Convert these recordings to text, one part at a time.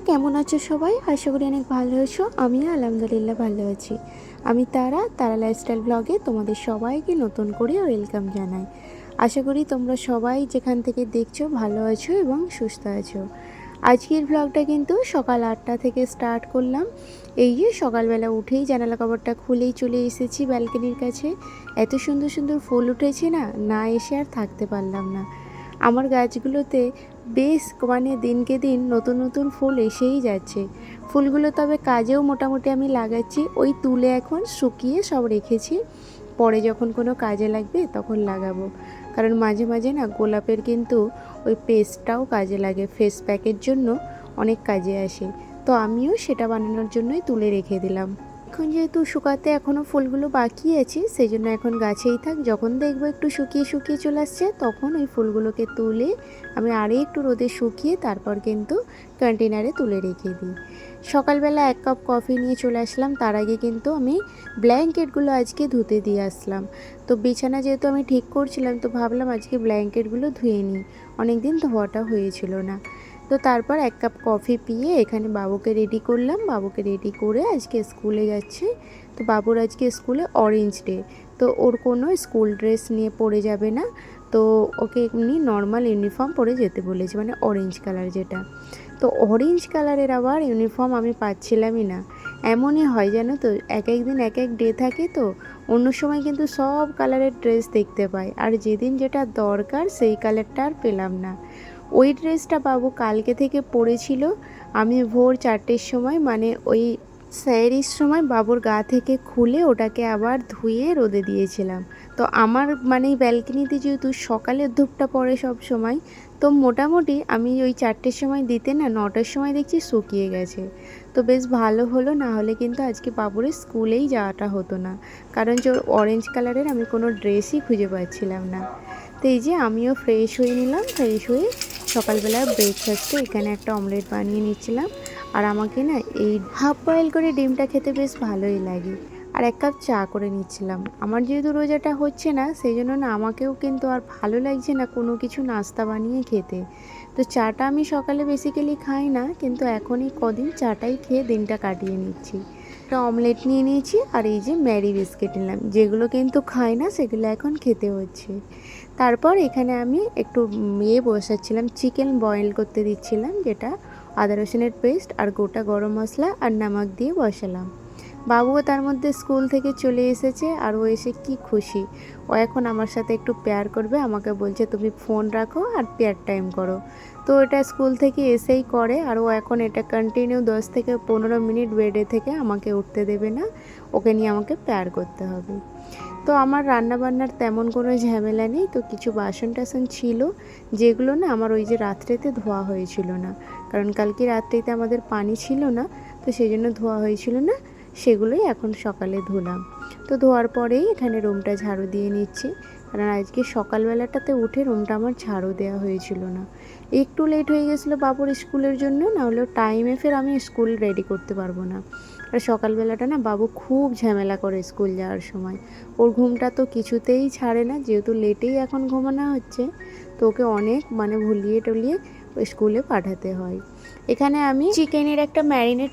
কেমন আছো সবাই? আশা করি অনেক ভালো আছো। আমিও আলহামদুলিল্লাহ ভালো আছি। আমি তারা তারা লাইফস্টাইল ব্লগে তোমাদের সবাইকে নতুন করে ওয়েলকাম জানাই। আশা করি তোমরা সবাই যেখান থেকে দেখছ ভালো আছো এবং সুস্থ আছো। আজকের ব্লগটা কিন্তু সকাল আটটা থেকে স্টার্ট করলাম। এই যে সকালবেলা উঠেই জানালা কবরটা খুলেই চলে এসেছি ব্যালকনির কাছে। এত সুন্দর সুন্দর ফুল উঠেছে না না এসে আর থাকতে পারলাম না। আমার গাছগুলোতে বেশ মানে দিনকে দিন নতুন নতুন ফুল এসেই যাচ্ছে। ফুলগুলো তবে কাজেও মোটামুটি আমি লাগাচ্ছি, ওই তুলে এখন শুকিয়ে সব রেখেছি। পরে যখন কোনো কাজে লাগবে তখন লাগাবো। কারণ মাঝে মাঝে না গোলাপের কিন্তু ওই পেস্টটাও কাজে লাগে, ফেস প্যাকের জন্য অনেক কাজে আসে। তো আমিও সেটা বানানোর জন্যই তুলে রেখে দিলাম। এখন যেহেতু শুকাতে এখনও ফুলগুলো বাকি আছে সেই জন্য এখন গাছেই থাক। যখন দেখব একটু শুকিয়ে শুকিয়ে চলে আসছে, তখন ওই ফুলগুলোকে তুলে আমি আরও একটু রোদে শুকিয়ে তারপর কিন্তু কন্টেনারে তুলে রেখে দিই। সকালবেলা এক কাপ কফি নিয়ে চলে আসলাম। তার আগে কিন্তু আমি ব্ল্যাঙ্কেটগুলো আজকে ধুতে দিয়ে আসলাম। তো বিছানা যেহেতু আমি ঠিক করছিলাম, তো ভাবলাম আজকে ব্ল্যাঙ্কেটগুলো ধুয়ে নিই। অনেক দিন ধোয়াটা হয়েছিল না। তো তারপর এক কাপ কফি পিয়ে এখানে বাবুকে রেডি করলাম। বাবুকে রেডি করে আজকে স্কুলে যাচ্ছে। তো বাবুর আজকে স্কুলে অরেঞ্জ ডে তো ওর কোনো স্কুল ড্রেস নিয়ে পড়ে যাবে না। তো ওকে এমনি নর্মাল ইউনিফর্ম পরে যেতে বলেছে মানে অরেঞ্জ কালার যেটা। তো অরেঞ্জ কালারের আবার ইউনিফর্ম আমি পাচ্ছিলামই না। এমনই হয় জানো তো, এক এক দিন এক এক ডে থাকে তো, অন্য সময় কিন্তু সব কালারের ড্রেস দেখতে পাই। আর যেদিন যেটা দরকার সেই কালারটা আর পেলাম না। ওই ড্রেসটা বাবু কালকে থেকে পরেছিল। আমি ভোর চারটের সময় মানে ওই স্যারির সময় বাবুর গা থেকে খুলে ওটাকে আবার ধুয়ে রোদে দিয়েছিলাম। তো আমার মানে ব্যালকনিতে যেহেতু সকালের ধূপটা পড়ে সব সময়, তো মোটামুটি আমি ওই চারটের সময় দিতে না নটার সময় দেখছি শুকিয়ে গেছে। তো বেশ ভালো হলো, না হলে কিন্তু আজকে বাবুর স্কুলেই যাওয়াটা হতো না। কারণ যে অরেঞ্জ কালারের আমি কোনো ড্রেসই খুঁজে পাচ্ছিলাম না। তো এই যে আমিও ফ্রেশ হয়ে নিলাম ফ্রেশ হয়ে সকালবেলা ব্রেকফাস্টে এখানে একটা অমলেট বানিয়ে নিচ্ছিলাম। আর আমাকে না এই হাফ বয়েল করে ডিমটা খেতে বেশ ভালোই লাগে। আর এক কাপ চা করে নিচ্ছিলাম। আমার যেহেতু রোজাটা হচ্ছে না সেই জন্য না আমাকেও কিন্তু আর ভালো লাগছে না কোনো কিছু নাস্তা বানিয়ে খেতে। তো চাটা আমি সকালে বেসিক্যালি খাই না, কিন্তু এখন এই কদিন চাটাই খেয়ে দিনটা কাটিয়ে নিচ্ছি। একটা অমলেট নিয়ে নিয়েছি আর এই যে ম্যারি বিস্কিট নিলাম। যেগুলো কিন্তু খায় না, সেগুলো এখন খেতে হচ্ছে। তারপর এখানে আমি একটু ইয়ে বসাচ্ছিলাম, চিকেন বয়েল করতে দিচ্ছিলাম, যেটা আদা রসুনের পেস্ট আর গোটা গরম মশলা আর নামক দিয়ে বসালাম। বাবুও তার মধ্যে স্কুল থেকে চলে এসেছে আর ও এসে কি খুশি। ও এখন আমার সাথে একটু পেয়ার করবে, আমাকে বলছে, তুমি ফোন রাখো আর পেয়ার টাইম করো। তো এটা স্কুল থেকে এসেই করে আর ও এখন এটা কন্টিনিউ দশ থেকে পনেরো মিনিট বেডে থেকে আমাকে উঠতে দেবে না, ওকে নিয়ে আমাকে পেয়ার করতে হবে। তো আমার রান্নাবান্নার তেমন কোনো ঝামেলা নেই, তো কিছু বাসন টাসন ছিল, যেগুলো না আমার ওই যে রাত্রেতে ধোয়া হয়েছিল না। কারণ কালকে রাত্রিতে আমাদের পানি ছিল না, তো সেই জন্য ধোয়া হয়েছিল না। সেগুলোই এখন সকালে ধুলাম। তো ধোয়ার পরেই এখানে রুমটা ঝাড়ু দিয়ে নিচ্ছি। কারণ আজকে সকালবেলাটাতে উঠে রুমটা আমার ঝাড়ু দেওয়া হয়েছিল না। একটু লেট হয়ে গেছিল বাবুর স্কুলের জন্য না হলেও টাইমে ফের আমি স্কুল রেডি করতে পারব না। আর সকালবেলাটা না বাবু খুব ঝামেলা করে স্কুল যাওয়ার সময়। ওর ঘুমটা তো কিছুতেই ছাড়ে না, যেহেতু লেটেই এখন ঘুমানো হচ্ছে। তো ওকে অনেক মানে ভুলিয়ে টুলিয়ে স্কুলে পাঠাতে হয়। এখানে আমি চিকেনের একটা ম্যারিনেট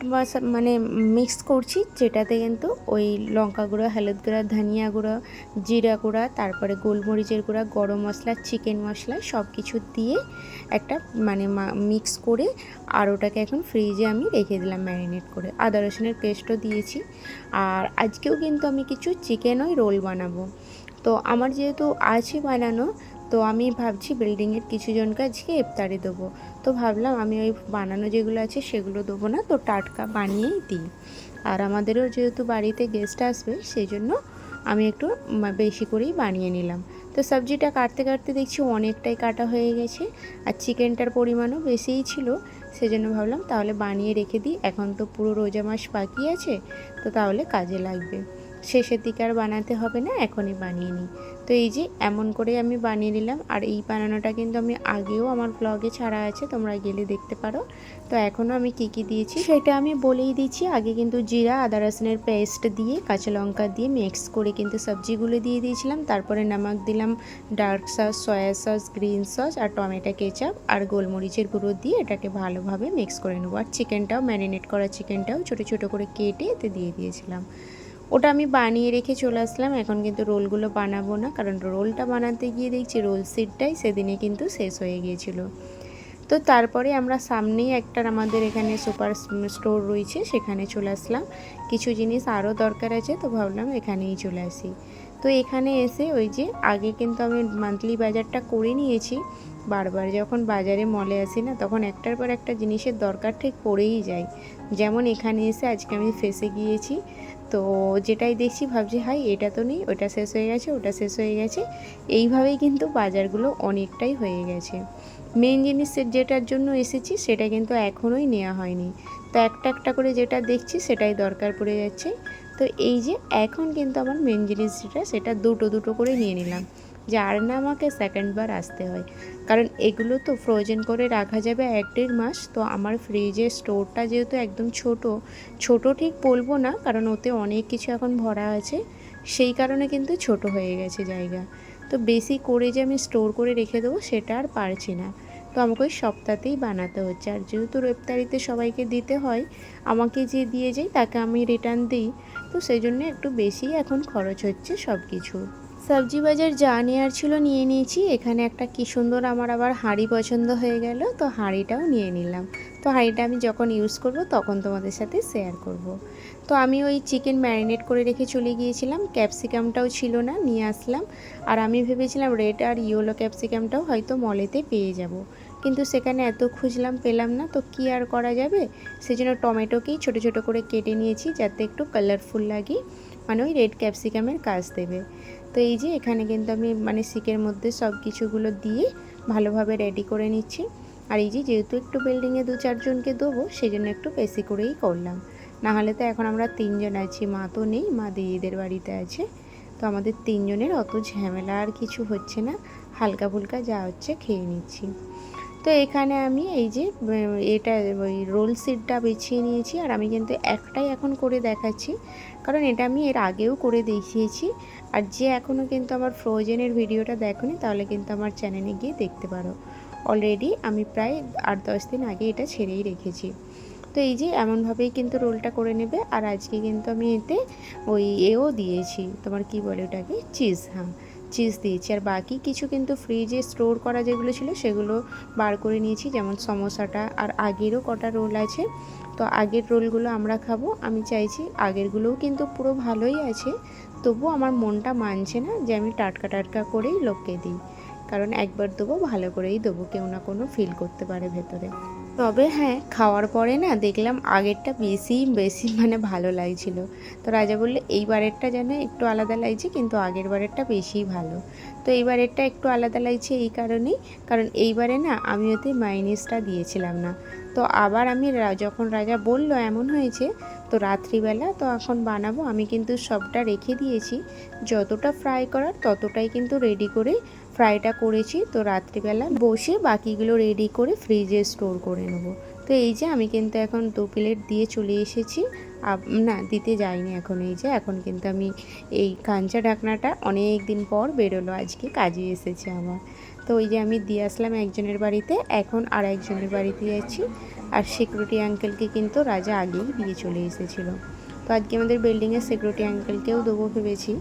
মানে মিক্স করছি, যেটাতে কিন্তু ওই লঙ্কা গুঁড়ো, হলুদ গুঁড়া, ধনিয়া গুঁড়ো, জিরা গুঁড়া, তারপরে গোলমরিচের গুঁড়া, গরম মশলা, চিকেন মশলা সব কিছু দিয়ে একটা মানে মিক্স করে আর ওটাকে এখন ফ্রিজে আমি রেখে দিলাম ম্যারিনেট করে। আদা রসুনের পেস্টও দিয়েছি। আর আজকেও কিন্তু আমি কিছু চিকেন ওই রোল বানাবো। তো আমার যেহেতু আছে বানানো তো আমি ভাবছি বিল্ডিংয়ের কিছু জনকে আজকে ইফতারি দেবো। তো ভাবলাম আমি ওই বানানো যেগুলো আছে সেগুলো দেবো না, তো টাটকা বানিয়েই দিই। আর আমাদেরও যেহেতু বাড়িতে গেস্ট আসবে সেই জন্য আমি একটু বেশি করেই বানিয়ে নিলাম। তো সবজিটা কাটতে কাটতে দেখছি অনেকটাই কাটা হয়ে গেছে, আর চিকেনটার পরিমাণও বেশিই ছিল। সেজন্য ভাবলাম তাহলে বানিয়ে রেখে দিই। এখন তো পুরো রোজা মাস বাকি আছে, তো তাহলে কাজে লাগবে। শেষের দিকে আর বানাতে হবে না, এখনই বানিয়ে নিই। তো এই যে এমন করে আমি বানিয়ে নিলাম, আর এই বানানোটা কিন্তু আমি আগেও আমার ব্লগে ছাড়া আছে, তোমরা গেলে দেখতে পারো। তো এখনও আমি কি কি দিয়েছি, সেটা আমি বলেই দিচ্ছি, আগে কিন্তু জিরা, আদা রসুনের পেস্ট দিয়ে, কাঁচা লঙ্কা দিয়ে মিক্স করে কিন্তু সবজিগুলো দিয়ে দিয়েছিলাম, তারপরে নামক দিলাম dark sauce soya sauce green sauce আর টমেটো কেচাপ আর গোলমরিচের গুঁড়ো দিয়ে এটাকে ভালোভাবে মিক্স করে নেব। আর চিকেনটাও ম্যারিনেট করা চিকেনটাও ছোটো ছোটো করে কেটে এতে দিয়ে দিয়েছিলাম। ওটা আমি বানিয়ে রেখে চলে আসলাম। এখন কিন্তু রোলগুলো বানাবো না, কারণ রোলটা বানাতে গিয়ে দেখছি রোল সিটটাই সেদিনে কিন্তু শেষ হয়ে গিয়েছিল। তো তারপরে আমরা সামনেই একটা আমাদের এখানে সুপার স্টোর রয়েছে, সেখানে চলে আসলাম। কিছু জিনিস আরও দরকার আছে, তো ভাবলাম এখানেই চলে আসি। তো এখানে এসে ওই যে আগে কিন্তু আমি মান্থলি বাজারটা করে নিয়েছি। বারবার যখন বাজারে মলে আসি না, তখন একটার পর একটা জিনিসের দরকার ঠিক পড়েই যায়। যেমন এখানে এসে আজকে আমি ফেসে গিয়েছি। তো যেটাই দেখছি, ভাবছি, হাই, এটা তো নেই, ওটা শেষ হয়ে গেছে, ওটা শেষ হয়ে গেছে। এইভাবেই কিন্তু বাজারগুলো অনেকটাই হয়ে গেছে। মেন জিনিসের যেটার জন্য এসেছি, সেটা কিন্তু এখনোই নেওয়া হয়নি। তো একটা একটা করে যেটা দেখছি, সেটাই দরকার পড়ে যাচ্ছে। তো এই যে, এখন কিন্তু আমার মেন জিনিস যেটা সেটা দুটো দুটো করে নিয়ে নিলাম। যার না আমাকে সেকেন্ডবার আসতে হয়। কারণ এগুলো তো ফ্রোজেন করে রাখা যাবে এক দেড় মাস। তো আমার ফ্রিজের স্টোরটা যেহেতু একদম ছোট ছোট ঠিক বলব না, কারণ ওতে অনেক কিছু এখন ভরা আছে। সেই কারণে কিন্তু ছোট হয়ে গেছে জায়গা। তো বেশি করে যে আমি স্টোর করে রেখে দেবো সেটা আর পারছি না। তো আমাকে ওই সপ্তাহতেই বানাতে হচ্ছে। আর যেহেতু রেপ্তারিতে সবাইকে দিতে হয়, আমাকে যে দিয়ে যাই তাকে আমি রিটার্ন দিই। তো সেই জন্য একটু বেশি এখন খরচ হচ্ছে সব কিছু সবজি বাজার যা নেওয়ার ছিল নিয়ে নিয়েছি এখানে একটা কি সুন্দর আমার আবার হাঁড়ি পছন্দ হয়ে গেল, তো হাঁড়িটাও নিয়ে নিলাম তো হাঁড়িটা আমি যখন ইউজ করব তখন তোমাদের সাথে শেয়ার করব। তো আমি ওই চিকেন ম্যারিনেট করে রেখে চলে গিয়েছিলাম ক্যাপসিকামটাও ছিল না, নিয়ে আসলাম আর আমি ভেবেছিলাম রেড আর ইয়েলো ক্যাপসিকামটাও হয়তো মলেতে পেয়ে যাব। কিন্তু সেখানে এত খুঁজলাম পেলাম না, তো কি আর করা যাবে? সেজন্য টমেটোকেই ছোট ছোট করে কেটে নিয়েছি, যাতে একটু কালারফুল লাগে। মানে ওই রেড ক্যাপসিকামের কাজ দেবে। তো এই যে এখানে কিন্তু আমি মানে সিকের মধ্যে সব কিছুগুলো দিয়ে ভালোভাবে রেডি করে নিচ্ছি। আর এই যে যেহেতু একটু বিল্ডিংয়ে দু চারজনকে দেবো সেই জন্য একটু বেশি করেই করলাম। নাহলে তো এখন আমরা তিনজন আছি, মা তো নেই, মা দিদিদের বাড়িতে আছে। তো আমাদের তিনজনের অত ঝামেলা আর কিছু হচ্ছে না। হালকা ফুলকা যা হচ্ছে খেয়ে নিচ্ছি। তো এখানে আমি এই যে এটা, ওই রোল সিটটা বেছিয়ে নিয়েছি আর আমি কিন্তু একটাই এখন করে দেখাচ্ছি। কারণ এটা আমি এর আগেও করে দেখিয়েছি। আর যে এখনও কিন্তু আমার ফ্রোজেনের ভিডিওটা দেখোনি, তাহলে কিন্তু আমার চ্যানেলে গিয়ে দেখতে পারো। অলরেডি আমি প্রায় আট দশ দিন আগে এটা ছেড়েই রেখেছি। তো এই যে এমনভাবেই কিন্তু রোলটা করে নেবে। আর আজকে কিন্তু আমি এতে ওই এও দিয়েছি। তোমার কি বলে ওটাকে? চিজ হ্যাঁ চিজ দিয়েছি। আর বাকি কিছু কিন্তু ফ্রিজে স্টোর করা যেগুলো ছিল, সেগুলো বার করে নিয়েছি, যেমন সমোসাটা। আর আগেরও কটা রোল আছে, তো আগের রোলগুলো আমরা খাব। আমি চাইছি আগেরগুলোও কিন্তু পুরো ভালোই আছে, তবু আমার মনটা মানছে না যে আমি টাটকা টাটকা করেই লোককে দিই। কারণ একবার দেবো, ভালো করেই দেবো, কেউ না কোনো ফিল করতে পারে ভেতরে। তবে হ্যাঁ খাওয়ার পরে না দেখলাম আগেরটা বেশি বেশি মানে ভালো লাগছিল। তো রাজা বললে, এইবারেরটা যেন একটু আলাদা লাগছে, কিন্তু আগের বারেরটা বেশি ভালো। তো এইবারেরটা একটু আলাদা লাগছে এই কারণেই, কারণ এইবারে না আমি ওতে মাইনিসটা দিয়েছিলাম না। তো আবার আমি যখন রাজা বলল এমন হয়েছে, তো রাত্রিবেলা তো এখন বানাবো, আমি কিন্তু সবটা রেখে দিয়েছি। যতটা ফ্রাই করার ততটাই কিন্তু রেডি করে ফ্রাইটা করেছি, তো রাত্রিবেলা বসে বাকিগুলো রেডি করে ফ্রিজে স্টোর করে নেব। তো এই যে আমি কিন্তু এখন দু প্লেট দিয়ে চলে এসেছি না, দিতে যাইনি এখন এই যে, এখন কিন্তু আমি এই কাঞ্চা ঢাকনাটা অনেক দিন পর বেরোলো, আজকে কাজে এসেছে আমার। তো ওই যে আমি দিয়ে আসলাম একজনের বাড়িতে, এখন আর একজনের বাড়িতে যাচ্ছি আর সিকিউরিটি আঙ্কেলকে কিন্তু রাজা আগেই দিয়ে চলে এসেছিল। তো আজকে আমাদের বিল্ডিংয়ের সিকিউরিটি আঙ্কেলকেও দেবো ভেবেছি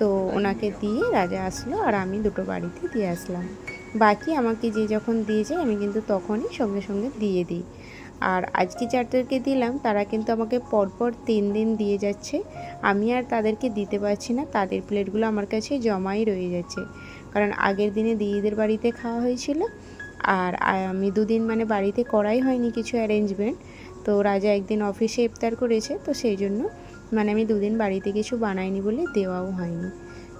তো ওনাকে দিয়ে রাজা আসলো আর আমি দুটো বাড়িতে দিয়ে আসলাম। বাকি আমাকে যে যখন দিয়ে যায়, আমি কিন্তু তখনই সঙ্গে সঙ্গে দিয়ে দিই। আর আজকে যাদেরকে দিলাম, তারা কিন্তু আমাকে পরপর তিন দিন দিয়ে যাচ্ছে। আমি আর তাদেরকে দিতে পারছি না, তাদের প্লেটগুলো আমার কাছে জমাই রয়ে যাচ্ছে। কারণ আগের দিনে দিদিদের বাড়িতে খাওয়া হয়েছিল আর আমি দুদিন মানে বাড়িতে করাই হয়নি কিছু অ্যারেঞ্জমেন্ট। তো রাজা একদিন অফিসে ইফতার করেছে, তো সেই জন্য মানে আমি দুদিন বাড়িতে কিছু বানাইনি বলে দেওয়াও হয়নি।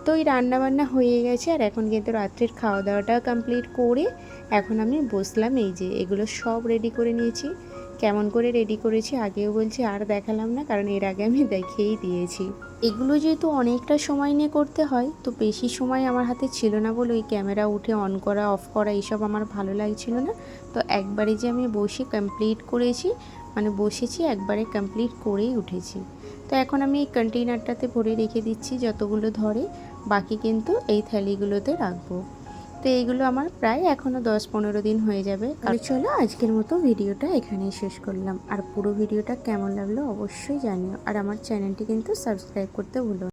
তো ওই রান্নাবান্না হয়ে গেছে আর এখন কিন্তু রাত্রের খাওয়া দাওয়াটা কমপ্লিট করে এখন আমি বসলাম এই যে এগুলো সব রেডি করে নিয়েছি। কেমন করে রেডি করেছি আগেও বলছি আর দেখালাম না কারণ এর আগে আমি দেখিয়েই দিয়েছি। এগুলো যেহেতু অনেকটা সময় নিয়ে করতে হয়, তো বেশি সময় আমার হাতে ছিল না বলে ওই ক্যামেরা উঠে অন করা অফ করা এইসব আমার ভালো লাগছিল না। তো একবারে যে আমি বসে কমপ্লিট করেছি মানে বসেছি, একবারে কমপ্লিট করেই উঠেছি। তো এখন আমি এই কন্টেইনারটাতে ভরে রেখে দিচ্ছি যতগুলো ধরে, বাকি কিন্তু এই থ্যালিগুলোতে রাখব। তো এইগুলো আমার প্রায় এখনও দশ পনেরো দিন হয়ে যাবে। আর চলো আজকের মতো ভিডিওটা এখানেই শেষ করলাম। আর পুরো ভিডিওটা কেমন লাগল অবশ্যই জানিও। আর আমার চ্যানেলটি কিন্তু সাবস্ক্রাইব করতে ভুলো।